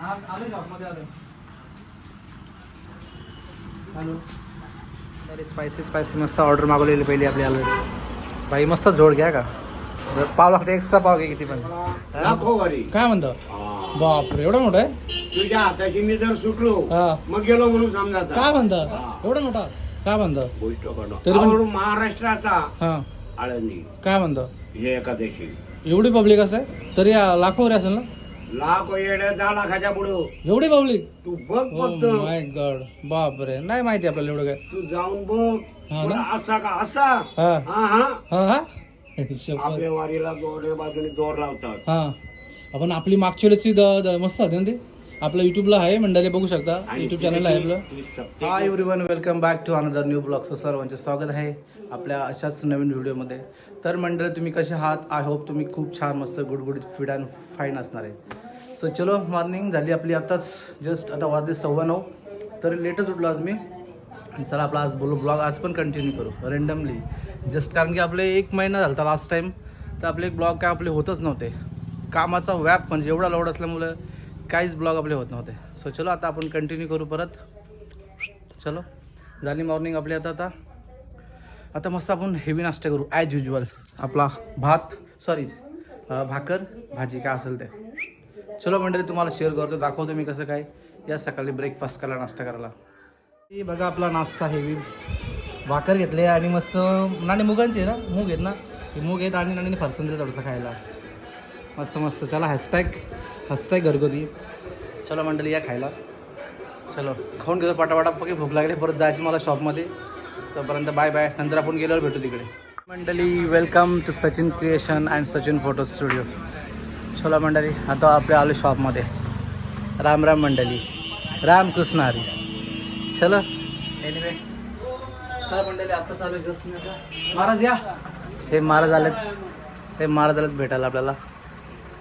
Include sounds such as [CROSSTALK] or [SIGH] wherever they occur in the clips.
आलो शॉपमध्ये आलो. हॅलो अरे स्पायसी स्पायसी मस्त ऑर्डर मागवलेली पहिली आपली ऑलरेडी बाई मस्त जोड घ्या का? पाव लागते एक्स्ट्रा पाव घे किती पण. लाखो वारी काय म्हणतो. बापरे एवढा मोठा आहे? तुझ्या हाताची मी जर सुटलो हा. मग गेलो म्हणून समजायचा काय म्हणता? हा. एवढा मोठा? काय म्हणतो? गोष्ट. तरी पण- महाराष्ट्राचा हा. आळंदी. काय म्हणतो? हे एकादशी एवढी पब्लिक असं आहे तरी आ, लाखो वगैरे असेल ना? लाख येड्या जा लाखाच्या पुढं. एवढी पब्लिक तू बघ फक्त. माय गॉड बापरे. नाही माहिती आपल्याला एवढं काय. तू जाऊन बघ. ना? असा का असा? हा. हा हा. हा हा? शपथ. आपल्या वारीला दोन्ही बाजूने दोर लावतात. हा. आपण आपली मागच्या वेळेची द- द- मस्त होती ना ती? आपल्या युट्यूबला आहे मंडळी बघू शकता. युट्यूब चॅनल आहे आपलं. Hi everyone welcome back to another new blog सर्वांचे स्वागत आहे आपल्या अशाच नवीन व्हिडिओमध्ये. तर मंडळी तुम्ही कसे आहात? आय होप तुम्ही खूप छान मस्त गुडगुडीत फिट अँड फाईन असणार आहे. सो चलो मॉर्निंग झाली आपली आताच. जस्ट आता वाजले सव्वा नऊ. तर लेटच उठलो आज मी. आणि चला आपला आज बोलू ब्लॉग आज पण कंटिन्यू करू रेंडमली जस्ट कारण की आपले एक महिना झाला होता लास्ट टाईम तर आपले एक ब्लॉग काय आपले होतच नव्हते. कामाचा व्याप म्हणजे एवढा लोड असल्यामुळं काहीच ब्लॉग आपले होत नव्हते. सो चलो आता आपण कंटिन्यू करू परत. चलो झाली मॉर्निंग आपली आता आता. आता मस्त आपण हेवी नाश्ता करू ॲज युजल आपला भात सॉरी भाकर भाजी काय असेल ते. चलो मंडळी तुम्हाला शेअर करतो दाखवतो मी कसं काय. या सकाळी ब्रेकफास्ट करायला नाश्ता करायला. हे बघा आपला नाश्ता हेवी भाकर घेतले आणि मस्त नाणे मुगांचे आहे ना? मूग आहेत ना? हे मूग आहेत आणि नाणे फरसन दिलं थोडंसं खायला. मस्त मस्त. चला हॅशटॅग हॅशटॅग घरगुती. चलो मंडळी या खायला. चलो खाऊन घेतो पाटापाटा. पकी भूक लागली परत जायची मला शॉपमध्ये तोपर्यंत बाय बाय नंतर आपण गेल्यावर भेटू तिकडे. मंडळी welcome to Sachin creation and Sachin photo studio चला मंडळी आता आपल्या आलो शॉपमध्ये राम राम मंडळी. रामकृष्ण हरी. चलो. एनिवे चला मंडळी आता चालू. महाराज या. हे महाराज आलेत. हे महाराज आलेत भेटायला आपल्याला.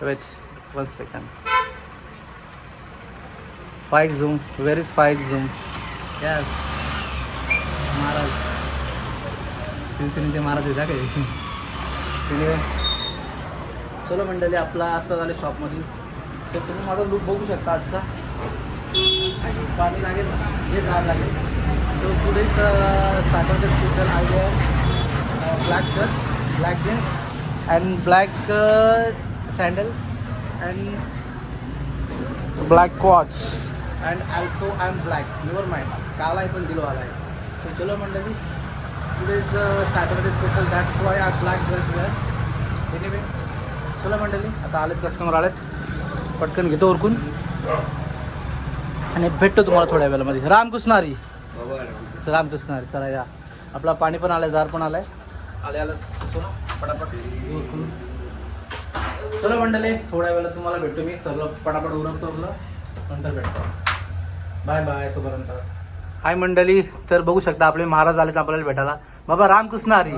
Wait one second spike zoom where is spike zoom yes Maharaj. शिवसेनेचे महाराज आहे काय Anyway, चलो मंडळी आपला आता झालं शॉपमध्ये सो तुम्ही माझा लुक बघू शकता आजचा. पाणी लागेल हे झाड लागेल. सो पुढेच सॅटर्डे स्पेशल आहे. Black shirt black jeans and black sandals and black watch and also I am black your mind काला पण दिलो आला आहे. सो चलो मंडळी today's Saturday special that's why I black dress wear anyway चला मंडळी आता आलेत कस्टमर आलेत. पटकन घेतो उरकून. आणि भेटतो तुम्हाला थोड्या वेळामध्ये. रामकृष्ण हरी रामकृष्ण हरी चला या. आपला पाणी पण आलाय जार पण आलाय. आले आलं चलो पटापट. उरकून. चलो मंडळी थोड्या वेळात तुम्हाला भेटतो मी. सगळं पटापट उरकतो आपलं. नंतर भेटतो. बाय बाय तोपर्यंत. हाय मंडळी तर बघू शकता आपले महाराज आलेत आपल्याला भेटायला. बाबा रामकृष्ण हरी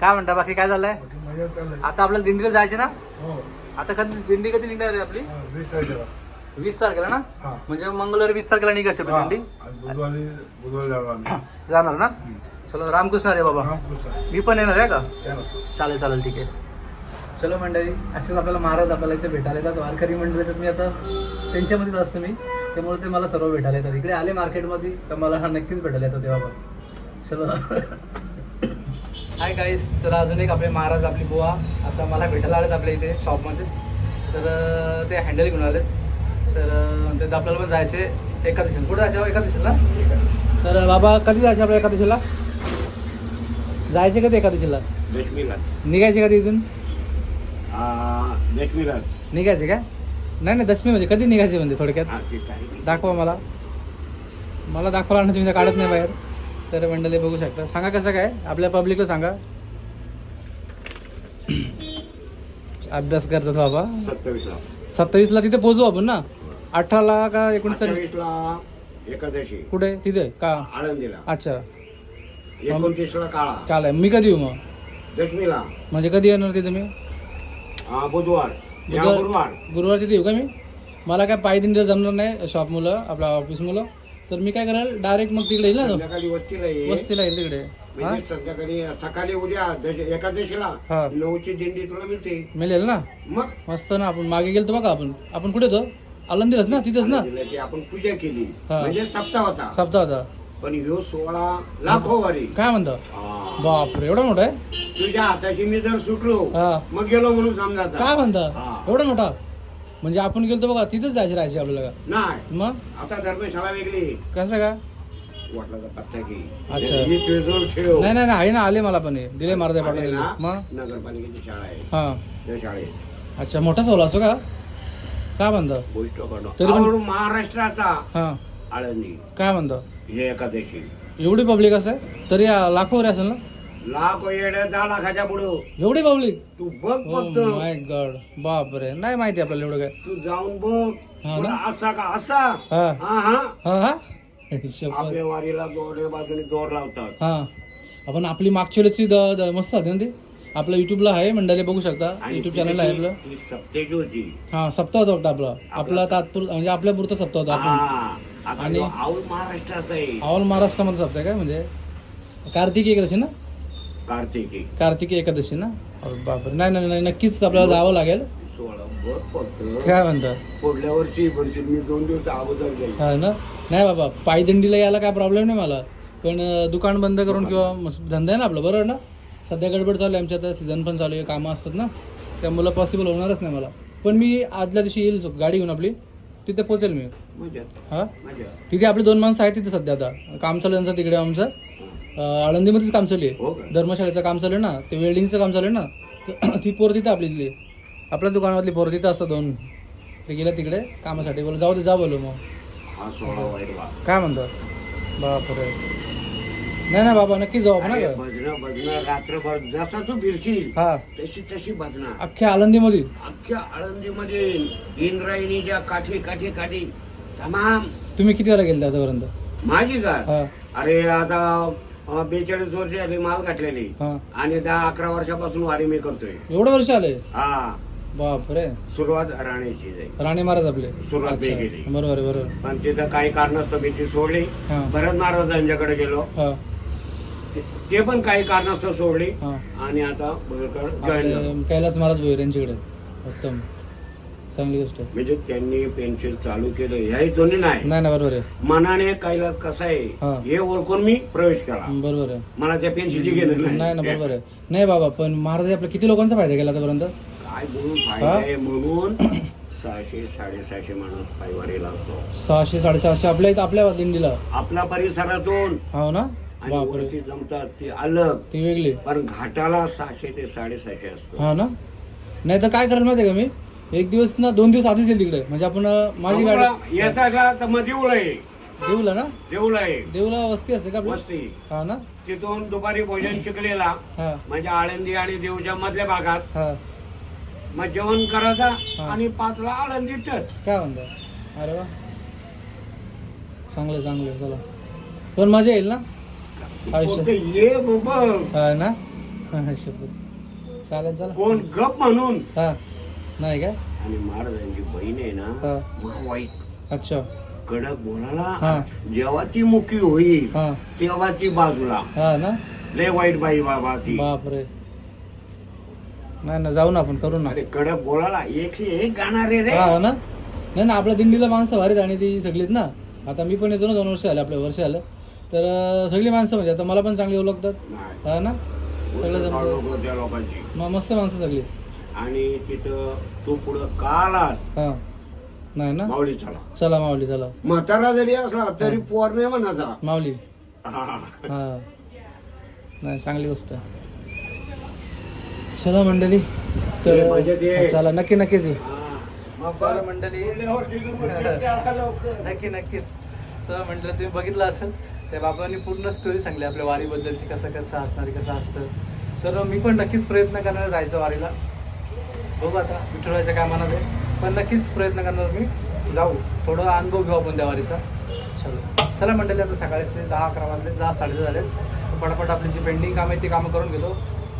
काय म्हणता बाकी काय झालंय आता आपल्याला दिंडीला जायचे ना? आता कधी दिंडी कधी निघणार आहे आपली? वीस तारखेला. ना? म्हणजे मंगळवारी वीस तारखेला निघायची आपली दिंडी? [COUGHS] जाणार ना? चलो रामकृष्ण हरी बाबा. मी पण येणार आहे का. चालेल चालेल ठीक आहे. चलो मंडळी असेच आपल्याला महाराज आपल्याला इथे भेटायला येतात. वारकरी मंडळी तर मी आता त्यांच्यामध्येच असतो मी. त्यामुळे ते मला सर्व भेटायला येतात. इकडे आले मार्केटमध्ये तर मला हा नक्कीच भेटायला येतो तेव्हा पण. चलो. [LAUGHS] हाय गाईस तर अजून एक आपले महाराज आपली बुवा. आता मला भेटायला आलेत आपल्या इथे शॉपमध्येच तर ते हँडल घेऊन आलेत. तर ते आपल्याला पण जायचे एका दिशेला. कुठे जायचं हो? एका दिशेला? तर बाबा कधी जायचे आपल्या एका दिशेला? जायचे कधी एका दिशेला? निघायचे कधी इथून? निघायचे काय नाही नाही दशमी म्हणजे कधी निघायचे म्हणजे थोडक्यात. दाखवा मला. मला दाखवायला तुम्ही तर काढत नाही बाहेर. तर मंडळी बघू शकता. सांगा कसं काय? आपल्या पब्लिकला सांगा. अभ्यास करतात बाबा. सत्तावीसला. सत्तावीसला तिथे पोहोचू आपण ना? अठराला का एकोणीस अठ्ठावीसला एकादशी. कुठे? तिथे? का? आळंदीला. अच्छा. एकोणतीसला काळा. आहे मी कधी येऊ मग? दशमीला. म्हणजे कधी येणार तिथे मी? आ, बुधवार. या बुधवार- गुरुवार. गुरुवार तिथे येऊ का मी? मला काय पाय दिंडीला जमणार नाही शॉप मुलं आपल्या ऑफिस मुलं. तर मी काय करेल डायरेक्ट मग तिकडे येईल ना संध्याकाळी वस्तीला ये. वस्तीला येईल तिकडे. हा? म्हणजे संध्याकाळी सकाळी उद्या दश- एकादशीला. नऊची दिंडी तुला मिळते. मिळेल ना? मग? मस्त ना आपण मागे गेलो बघा आपण. आपण कुठे होतो? आलंदीलाच ना तिथंच ना? आपण पूजा केली. हा. म्हणजे सप्ताह होता. सप्ताह होता. पण ह्यो सोहळा लाखो वारी. काय म्हणतो? हा. बापरे एवढा मोठा आहे? तुझ्या हाताची मी जर सुटलो हा. मग गेलो म्हणून समजायचा काय म्हणता? हा. एवढा मोठा? म्हणजे आपण गेलो बघा तिथंच जायचे राहायचे आपल्याला. नाही. मग? आता धर्मशाळा वेगळी. कसं का? वाटलं तर पत्ता घे अच्छा. मी तुझं ठेव. नाही नाही नाही, आहे ना आले मला पण हे. दिले ना, मग? नगरपालिकेची शाळा आहे. हा. त्या शाळेत. अच्छा मोठा सोला असो का? काय म्हणतो? गोष्ट करणं. तरी पण- आवड महाराष्ट्राचा. हा. आळंदी. काय म्हणतो? हे एकादशी एवढी पब्लिक असं तरी आ, लाखो वगैरे असेल ना? लाख येड्या दहा लाखाच्या पुढं. एवढी पब्लिक तू बघ फक्त. माय गॉड बापरे. नाही माहिती आपल्याला एवढं काय. तू जाऊन बघ. हा पुढं? असा का असा? हा. हा हा. हा हा? शपथ. आपल्या वारीला दोन्ही बाजूने दोर लावतात. हा. आपण आपली मागच्या वेळेची द द- मस्त झाली ना ती? आपलं युट्यूबला आहे मंडळी बघू शकता. युट्यूब चॅनल आहे आपलं. ती सप्तेची होती. हा सप्ताह होता फक्त आपला. आपला तात्पुर म्हणजे आपल्या पुरता सप्ताह होता आपण. हा. आता आणि- तो महाराष्ट्राचा आहे. ऑल महाराष्ट्रामध्ये सप्ताह काय म्हणजे? कार्तिकी एकादशी ना? कार्तिकी. कार्तिकी एकादशी ना? अरे बापरे. नाही नाही नाही नक्कीच आपल्याला जावं लागेल. सोळा बघ फक्त काय म्हणता? पुढल्या वर्षी मी दोन दिवस अगोदर जाईल. हा ना? नाही बाबा पायदंडीला यायला काय प्रॉब्लेम नाही मला. पण अं, दुकान बंद करून किंवा मस्त- धंदा आहे ना आपलं बरोबर ना? सध्या गडबड चालू आहे आमच्या आता सीझन पण चालू आहे कामं असतात ना? त्यामुळे पॉसिबल होणारच नाही मला. पण मी आदल्या दिवशी येईल गाडी घेऊन आपली. तिथे पोहोचेल मी. मजा. हा? मजा. तिथे आपली दोन माणसं आहेत तिथे सध्या आता. काम चालू आहे त्यांचं तिकडे आमचं. आळंदीमध्येच काम चालू हो आहे? धर्मशाळेचं काम चालू आहे ना ते वेल्डिंगचं काम चालू आहे ना [CLEARS THROAT] ती पोर तिथं आपली तिथली. आपल्या दुकानामधली पोर तिथं असतात दोन. ते गेल्या तिकडे कामासाठी. बोल जाऊ दे जा बोलू मग. हा सोळा वाईट वा काय म्हणतो? बापरे. नाही ना बाबा नक्की जाऊ आपण अरे हा. का? भजनं भजनं रात्रभर जसा तू फिरशील हा. तशी तशी भजनं अख्ख्या आळंदीमध्ये. अख्ख्या आळंदीमध्ये इंद्रायणीच्या काठी काठी काठी तमाम. तुम्ही किती वेळा गेले आतापर्यंत? माझी का? हा. अरे आता बेचाळीस वर्ष आली माल घातलेली. हा. आणि दहा अकरा वर्षापासून वारी मी करतोय. एवढं वर्ष आले? हा. बापरे. सुरुवात राहण्याची जाईल राणे महाराज आपले. सुरुवात. केली. बरोबर आहे बरोबर पण तिथं काही कारणास्तव मी ती सोडली. हा. भरत महाराजांच्याकडे गेलो. हा. ते- ते पण काही कारणास्तव सोडली. हा. आणि आता भरकर जॉईन झालो. आपले कैलास महाराज भोईर यांच्याकडे. उत्तम. चांगली गोष्ट आहे. म्हणजे त्यांनी पेन्सिल चालू केलं ह्याही दोन्ही नाही. नाही ना बरोबर आहे. मनाने कैलास कसा हा. आहे हे. ओळखून मी प्रवेश केला. बरोबर आहे. मला त्या पेन्सिलची गेलं नाही. ना बरोबर आहे. नाही बाबा पण महाराज आपल्या किती लोकांचा फायदा केला आतापर्यंत? काय बोलून फायदा आहे म्हणून सहाशे साडेसहाशे माणूस पायवारीला असतो सहाशे साडेसहाशे आपल्या इथं आपल्या दिंडीला. आपल्या परिसरातून. हो ना? आणि बापरे. वरती जमतात ते अलग. ती वेगळी. पण घाटाला सहाशे ते साडेसहाशे असतो. हा ना? नाही तर काय करेल माहिती आहे का मी? एक दिवस ना दोन दिवस आधीच येईल तिकडे. म्हणजे आपण माझी गाडी याचा तर मग देऊळ आहे. देऊला ना? देऊळ आहे. देऊला वस्ती असते का आपली? वस्ती. हा ना? तिथून दुपारी भोजन चिकलेला हा. म्हणजे आळंदी आणि देऊच्या मधल्या भागात. हा. मग जेवण करायचं आणि पाचला आळंदी टच काय म्हणता? अरे वा. चांगलं चांगलं. चला. पण मजा येईल ना? फक्त ये हा ना? [LAUGHS] हा, शपथ चालेल चला. कोण गप म्हणून. हा. नाही काय? आणि महाराजांची बहीण आहे ना हा. मग वाईट अच्छा. कडक हा. बोलायला जेव्हा ती मुकी होईल हा. तेव्हा ती बाजूला. हा ना? लय वाईट बाई बाबा ती. बापरे. नाही ना जाऊ ना आपण करू ना. अरे कडक बोलायला एकशे एक गाणारे रे. हा ना? नाही ना आपल्या दिंडीला माणसं भारीच आणि ती सगळीच ना. आता मी पण येतो ना दोन वर्ष आले आपल्या वर्ष आलं तर सगळी माणसं म्हणजे आता मला पण चांगली ओळखतात. हा ना? सगळं जमतं. लोकं त्या लोकांची. म- मस्त माणसं सगळी. आणि तिथं तू पुढं का आलास? हा. नाही ना? माऊली चला. चला माऊली चला. म्हातारा जरी असला तरी पोर नाही म्हणायचा. माऊली. हा. हा. नाही चांगली गोष्ट. आहे. चला मंडळी. ये मजेत ये. तर चला नक्की नक्कीच हा. बरं मंडळी. नक्की नक्कीच. तर म्हटलं तुम्ही बघितलं असेल त्या बाबांनी पूर्ण स्टोरी सांगली आपल्या वारीबद्दलची कसं कसं असणार कसं असतं. तर मी पण नक्कीच प्रयत्न करणार जायचं वारीला. बघू आता विठुराच्या कामानं ते पण नक्कीच प्रयत्न करणार मी. जाऊ. थोडं अनुभव घेऊ आपण त्या वारीचा चलो. चला मंडळी आता सकाळीचे दहा अकरा वाजले दहा साडे झालेत तर पटापट आपली जी पेंडिंग काम आहे ती कामं करून घेतो.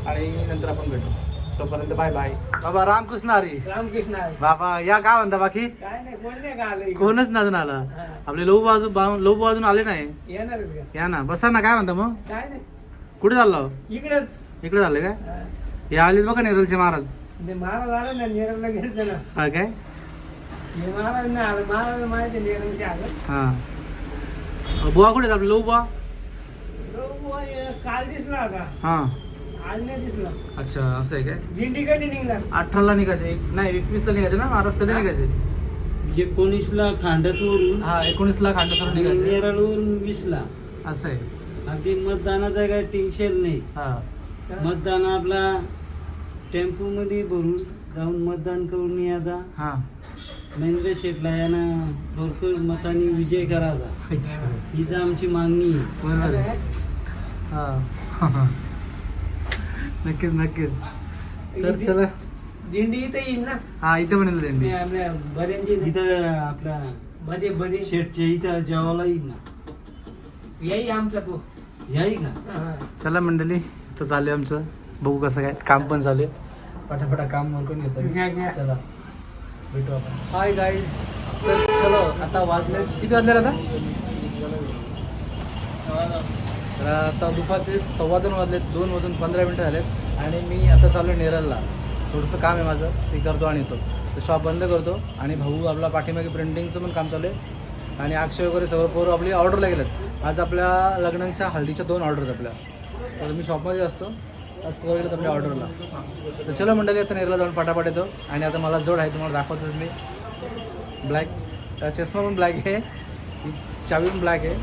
आणि नंतर आपण भेटू. तोपर्यंत बाय बाय. बाबा रामकृष्ण हरी. रामकृष्ण आहे. बाबा या काय म्हणता बाकी? काय नाही आलं इकडं? कोणच ना अजून आला. आपले लोक बाजू लोक अजून आले नाही. येणार आहेत का? या ना. बसा ना काय म्हणता मग? काय नाही. कुठे चाललो इकडेच. इकडे झालं काय? हे आलेत बघा नेरलचे महाराज. ते महाराज आला ना निरवला घेतलं ना. हा काय? हां. बुवा कुठे आपले लो बुवा? काल दिसला का हां. आज नाही दिसला. अच्छा असं आहे काय? दिंडी कधी निघणार? अठराला निघायचे. एक- नाही एकवीसला निघायचे ना महाराज कधी निघायचे? एकोणीसला खांडसवरून. हा एकोणीसला खांडेश्वर निघायचे. नेरळवरून वीसला. असं आहे. अगदी मतदानाचा काय टेन्शन नाही. हा. मतदान आपला टेम्पो मध्ये भरून जाऊन मतदान करून यायचा हा. महेंद्र शेटला यानं भरपूर मताने विजय करायचा. अच्छा. हीच आमची मागणी आहे. बरोबर आहे. हा. नक्कीच नक्कीच. तर चला. दिंडी इथे येईल ना? हा इथे पण येईल ते दिंडी आपल्या बऱ्यांची इथं. आपल्या मध्ये मध्ये शेटच्या इथं जेवायला येईल ना. येई आमचा तो. याई का? हा. चला मंडळी तर चालू आहे आमचं. बघू कसं काय काम पण चालू आहे. पटापटा काम मोरकून घेतो घ्या, घ्या. चला. भेटू आपण. हाय गाईज तर चलो आता वाजले. किती वाजले आता? तर आता दुपारचे सव्वा दोन वाजले दोन वाजून पंधरा मिनटं झालेत. आणि मी आता चालू आहे नेरलला. थोडंसं काम आहे माझं ते करतो आणि येतो. तर शॉप बंद करतो. आणि भाऊ आपला पाठीमागे प्रिंटिंगचं पण काम चालू आहे. आणि अक्षय वगैरे सर्व पोरं आपली ऑर्डरला गेलेत. आज आपल्या लग्नांच्या हळदीच्या दोन ऑर्डर आहेत आपल्या. तर मी शॉपमध्ये असतो. आज पोरं गेलेत आपल्या ऑर्डरला. तर चलो मंडळी आता नेरला जाऊन पटापट येतो. आणि आता मला जोड आहे तुम्हाला दाखवतोच मी. ब्लॅक चष्मा पण ब्लॅक आहे. चावी पण ब्लॅक आहे.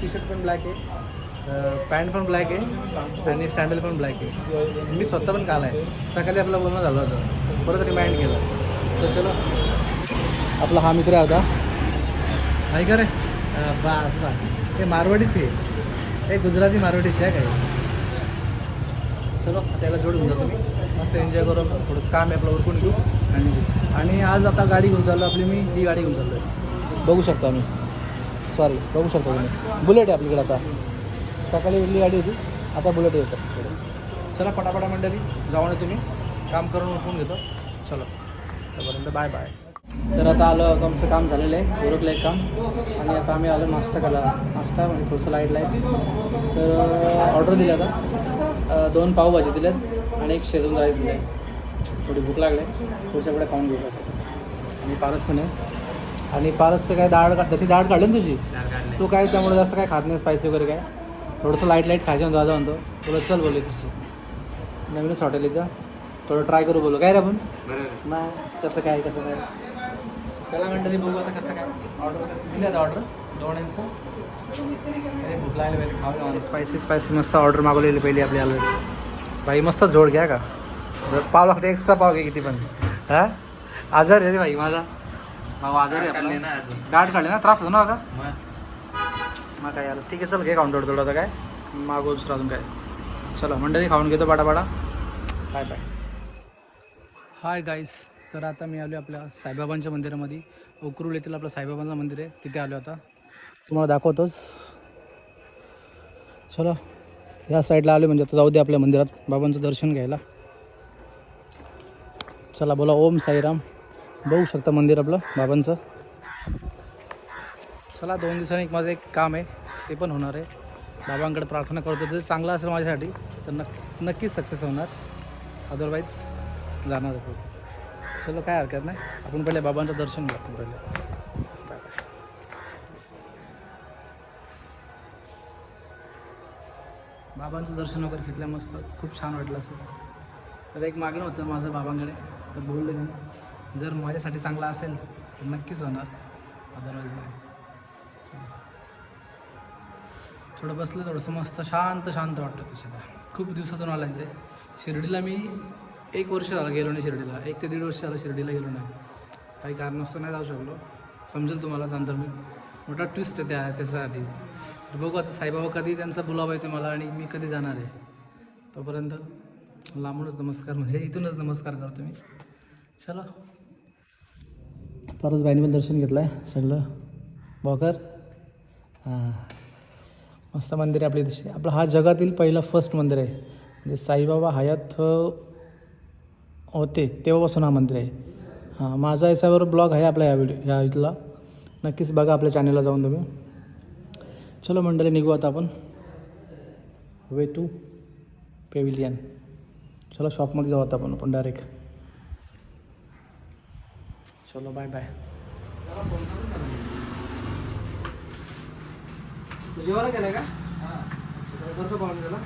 टी शर्ट पण ब्लॅक आहे. पॅन्ट पण ब्लॅक आहे. आणि सँडल पण ब्लॅक आहे. मी स्वतः पण काल आहे. सकाळी आपलं बोलणं झालं होतं. परत रिमाइंड केलं. तर चलो. आपला हा मित्र होता नाही का रे. बा बास बास हे मारवाडीची. आहे हे गुजराती मारवाडीची आहे काय? चलो त्याला जोडून जातो मी. मस्त एन्जॉय करू आपण. थोडंसं काम आहे आपलं उरकून घेऊ. आणि आणि आज आता गाडी घेऊन चाललो आपली मी ही गाडी घेऊन चाललो आहे बघू शकता आम्ही सॉरी बघू शकता तुम्ही. बुलेट आहे आपल्याकडे आता. सकाळी वेगळी गाडी होती आता बुलेट येतं चला पटापटा मंडळी जाऊन तुम्ही. काम करून उरकून घेतो. चलो. तोपर्यंत बाय बाय तर आता आलं आमचं काम झालेलं आहे. उरकलं एक काम. आणि आता आम्ही आलो नाश्ता करायला. नाश्ता म्हणजे थोडंसं लाइट लाइट तर uh, ऑर्डर दिली आता. दोन पावभाजी दिल्यात आणि एक शेजून राईस दिले थोडी भूक लागली. पुढच्या पुढे खाऊन घेऊ आणि पारस पण आहे. आणि पारसचं काय डाळ का तशी डाळ काढली ना तुझी? तू काय त्यामुळे जास्त काय खात नाही स्पायसी वगैरे काय? थोडंसं लाइट लाइट खायचं म्हणतो दादा म्हणतो. तुला चल बोलले तुझी. नवीनच हॉटेल इथं. थोडं ट्राय करू बोलू. काय रे आपण? नाही. कसं काय? कसं काय? चला म्हणतं बघू आता कसं काय. ऑर्डर कसं दिली आता ऑर्डर दोन यांचं? स्पायसी स्पायसी मस्त ऑर्डर मागवलेली पहिली आपली ऑलरेडी भाई मस्त जोड घ्या का? पाव लागते एक्स्ट्रा पाव घे किती पण. हा? आजार आहे रे भाई माझा. भाऊ आजार आहे आपला. गाठ काढले ना? त्रास होतो ना आता? मग? काय यार ठीक आहे चल घे काउंटर थोडं आता काय? मागव दुसरं अजून काय. चला मंडळी खाऊन घेतो बाडा बाडा बाय बाय हाय गाईस तर आता मी आलो आपल्या साईबाबांच्या मंदिरामध्ये. उकरूल येथील आपलं साईबाबांचं मंदिर आहे. तिथे आलो आता. तुम्हाला दाखवतोच. चलो या साईडला आलो म्हणजे आता जाऊ दे आपल्या मंदिरात. बाबांचं दर्शन घ्यायला. चला बोला ओम साईराम. बघू शकता मंदिर आपलं बाबांचं. चला दोन दिवसांनी एक माझं एक काम आहे ते पण होणार आहे. बाबांकडे प्रार्थना करतो जर चांगलं असेल माझ्यासाठी तर नक् नक्कीच सक्सेस होणार. अदरवाईज जाणार असेल चलो काय हरकत नाही. आपण पहिले बाबांचं दर्शन घेतो पहिले. बाबांचं दर्शन वगैरे घेतलं मस्त खूप छान वाटलं असंच. तर एक मागणं होतं माझं बाबांकडे तर बोलले मी जर माझ्यासाठी चांगलं असेल तर नक्कीच होणार. अदरवाईज नाही. थोडं बसलं थोडंसं मस्त शांत शांत वाटतं तसं खूप दिवसातून आलं ते शिर्डीला मी एक वर्ष झालं गेलो नाही शिर्डीला. एक ते दीड वर्ष झालं शिर्डीला गेलो नाही. काही कारणास्तव नाही जाऊ शकलो. समजेल तुम्हाला नंतर मी मोठा ट्विस्ट आहे त्या त्याच्यासाठी. तर बघू आता साईबाबा कधी त्यांचा बुलावा येतो मला आणि मी कधी जाणार आहे. तोपर्यंत लांबूनच नमस्कार म्हणजे इथूनच नमस्कार करतो मी. चला. परसबाईने पण दर्शन घेतलं आहे सगळं. बॉकर हां. मस्त मंदिर आहे आपली तशी आपलं हा जगातील पहिलं फर्स्ट मंदिर आहे. म्हणजे साईबाबा हयात होते तेव्हापासून हा मंदिर आहे. हां माझा याच्यावर ब्लॉग आहे आपला या व्हिडिओ या इथला. नक्कीच बघा आपल्या चॅनलला जाऊन तुम्ही. चलो मंडळी निघू आता आपण. वे टू पेविलियन चलो शॉपमध्ये जाऊ आता आपण आपण डायरेक्ट चलो बाय बाय जेवायला गेलं का? करतो पाहून त्याला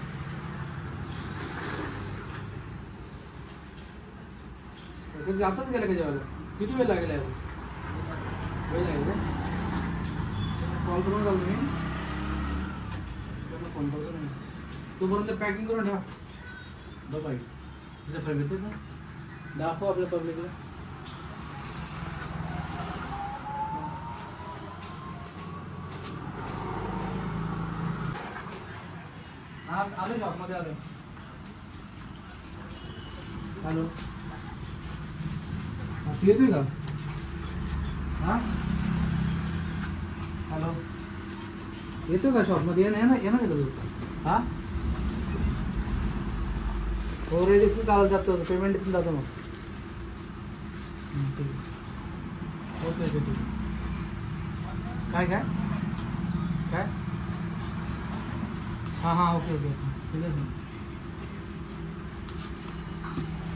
कधी आताच गेला का जेवायला? किती वेळ लागेल आहे कॉल करून जाऊ तुम्ही फोन करतो तोपर्यंत पॅकिंग करून ठेवा बघ बाई तुझं फ्रेम येते ना दाखव आपल्या पब्लिकला हा आलो शॉपमध्ये आलो हॅलो। हा, तू येतोय का हा? हॅलो. येतो का शॉपमध्ये येणं येणं येणं का तू हा? हो रेडी तू चालत जातो पेमेंट इथून जातो मग. ठीक आहे. ओके ओके ठीक आहे. काय काय? काय? हां हां ओके ओके. ठीक आहे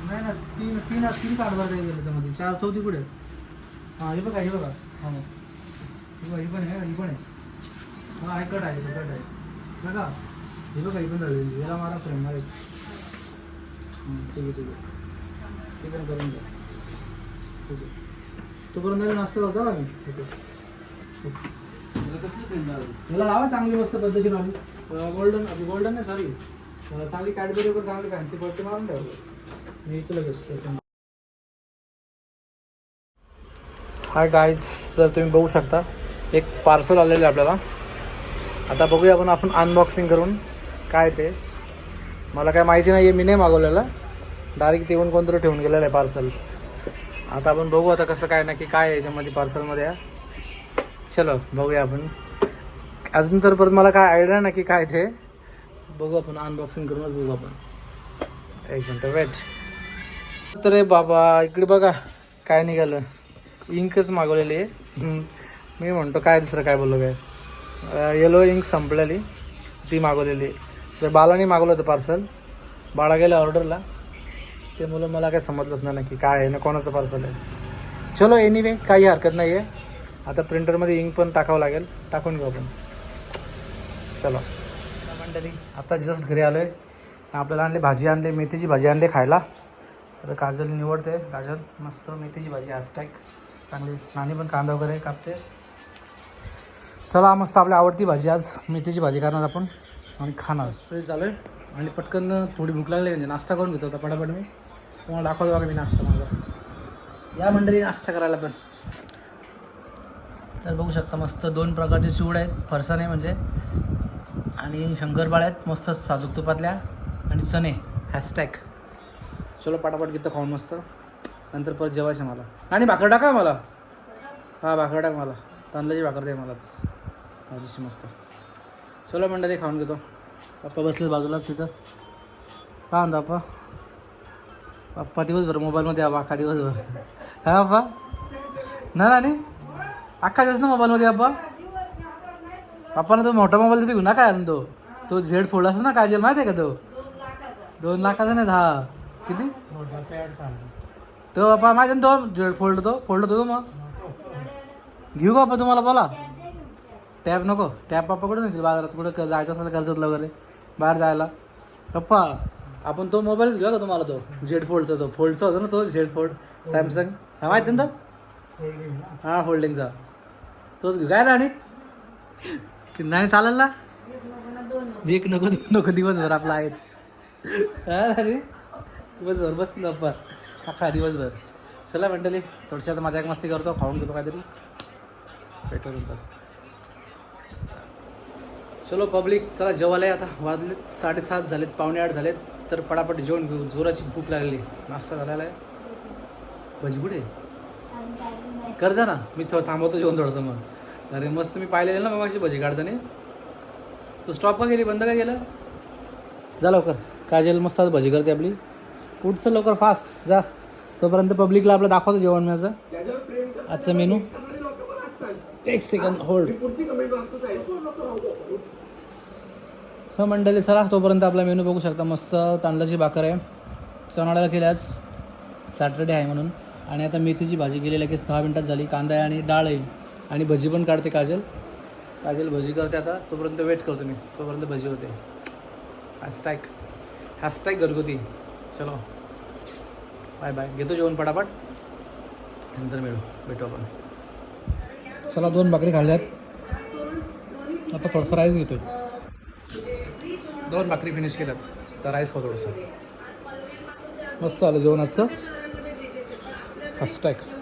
नाही ना तीन तीन तीन कार्ड भरता येईल चार चौथी कुठे हां हे बघा हे बघा. हां. बघा ही पण आहे ही पण आहे. हां ऐकट आहे ऐकट आहे. बघा हे बघा ही पण झाली. याला मारा फ्रेम मारा. हं, ठीक आहे ठीक आहे. ते पण करून द्या ठीक आहे. तोपर्यंत आम्ही नाश्ता करतो का आम्ही ठीक आहे. मला लावा चांगली मस्त पद्धतीने लावली गोल्डन गोल्डन नाही सॉरी चांगली कॅडबरी वगैरे चांगली फॅन्सी पट्टी मारून ठेवतो मी तुला बेस्ट हाय गाईज तर तुम्ही बघू शकता एक पार्सल आलेलं आहे आपल्याला. आता बघूया आपण आपण अनबॉक्सिंग करून काय ते. मला काय माहिती नाही आहे मी नाही मागवलेलं. डायरेक्ट येऊन कोणतरी ठेवून गेलेलं आहे पार्सल आता आपण बघू आता कसं काय नक्की काय आहे याच्यामध्ये पार्सलमध्ये चलो बघूया आपण. अजून तर परत मला काय आयडिया नाही की काय ते. बघू आपण अनबॉक्सिंग करूनच बघू आपण. एक मिनटं वेट तर रे बाबा इकडे बघा काय निघालं. इंकच मागवलेली आहे. मी म्हणतो काय दुसरं काय बोललो काय? येलो इंक संपलेली ती मागवलेली. तर बालाने मागवलं होतं पार्सल बाळा गेलं ऑर्डरला ते मुलं मला काय समजलंच नाही नक्की काय आहे ना कोणाचं पार्सल आहे. चलो एनिवे काही हरकत नाही आहे आता प्रिंटरमध्ये इंक पण टाकावं लागेल. टाकून घेऊ आपण. चलो. मंडळी आता जस्ट घरी आलो आहे आपल्याला आणली भाजी आणली मेथीची भाजी आणली खायला. तर काजल निवडते. काजल मस्त मेथीची भाजी आज टॅक चांगली. नाणी पण कांदा वगैरे कापते. चला मस्त आपली आवडती भाजी. आज मेथीची भाजी करणार आपण आणि खाणार. फ्रेश झालं आहे आणि पटकन थोडी भूक लागली म्हणजे नाश्ता करून घेतो आता पटापट मी. तुम्हाला दाखवतो बघा मी नाश्ता माझा. या मंडळी नाश्ता करायला पण. तर बघू शकता मस्त दोन प्रकारचे चूड आहेत. आहे म्हणजे. आणि शंकरपाळ आहेत. मस्त साजूक तुपातल्या. आणि चणे. हॅशटॅग चलो पटापट घेतो खाऊन मस्त. नंतर परत जेवायचं मला. आणि भाकर टाका मला. हां भाकर टाक मला. तांदळाची भाकर दे मलाच. माझीशी मस्त. चलो मंडळी खाऊन घेतो. पप्पा बसले बाजूलाच तिथं का म्हणता पप्पा? पप्पा दिवसभर मोबाईलमध्ये हवा अख्खा दिवसभर. हा पप्पा? ना नाही अख्खा दिवस ना मोबाईलमध्ये अप्पा पप्पाला तो मोठा मोबाईल तिथे घेऊ ना काय तो? तो झेड फोल्ड असतो ना काजल माहिती आहे का तो? दोन लाखाचा नाही हा किती? तो बाप्पा माहिती आहे ना तो? झेड फोल्ड तो? फोल्ड होतो तो मग? घेऊ का पप्पा तुम्हाला बोला? टॅब नको टॅब पप्पा कुठे नाही बाजारात. कुठं जायचं असेल कर्जत वगैरे. बाहेर जायला. पप्पा आपण तो मोबाईलच घेऊ का तुम्हाला तो? झेड फोल्डचा तो. फोल्डचा होता ना तो झेड फोल्ड सॅमसंग हा माहिती ना तो? हां फोल्डिंगचा तोच घेऊ. काय राणी? नाही चालेल ना? एक नको दोन नको दिवसभर आपला आहेत हा राणी? दिवसभर बसतील पप्पा. अख्खा दिवसभर. चला मंडळी थोडीशी आता माझ्या एक मस्ती करतो खाऊन घेतो काहीतरी. पेट्रोल चलो पब्लिक चला जेवायला आता. वाजलेत साडेसात झालेत पावणे आठ झालेत. तर पटापट जेवण घेऊ जोराची भूक लागली नाश्ता झालेला आहे. भजी कर जा ना. मी थोडं थांबवतो जेवण थोडंसं मग अरे मस्त मी पाहिलेलं ना मग भजी काढताना. तू स्टॉप का गेली बंद का गेलं जा लवकर. काजल मस्त आज भजी करते आपली. उठचं लवकर फास्ट जा. तोपर्यंत पब्लिकला आपलं दाखवतो जेवण माझं आजचं मेनू. एक सेकंद होल्ड हो मंडळी चला तोपर्यंत आपला मेनू बघू शकता. मस्त तांदळाची भाकर आहे. चणाडाला केल्याच सॅटरडे सॅटर्डे आहे म्हणून. आणि आता मेथीची भाजी केली लगेच दहा मिनटात झाली. कांदा आहे आणि डाळ आहे. आणि भजी पण काढते काजल. काजल भजी करते आता. तोपर्यंत वेट करतो मी. तोपर्यंत भजी होते. हॅशटॅग हॅशटॅग घरगुती. चलो. बाय बाय घेतो जेवण पटापट. नंतर मिळू. भेटू आपण. चला दोन भाकरी खाल्ल्यात. आता थोडंसं राईस घेतो दोन भाकरी फिनिश केल्यात. तर राईस खाऊ थोडंसं. मस्त आलं जेवणाचं आजचं. हॅशटॅग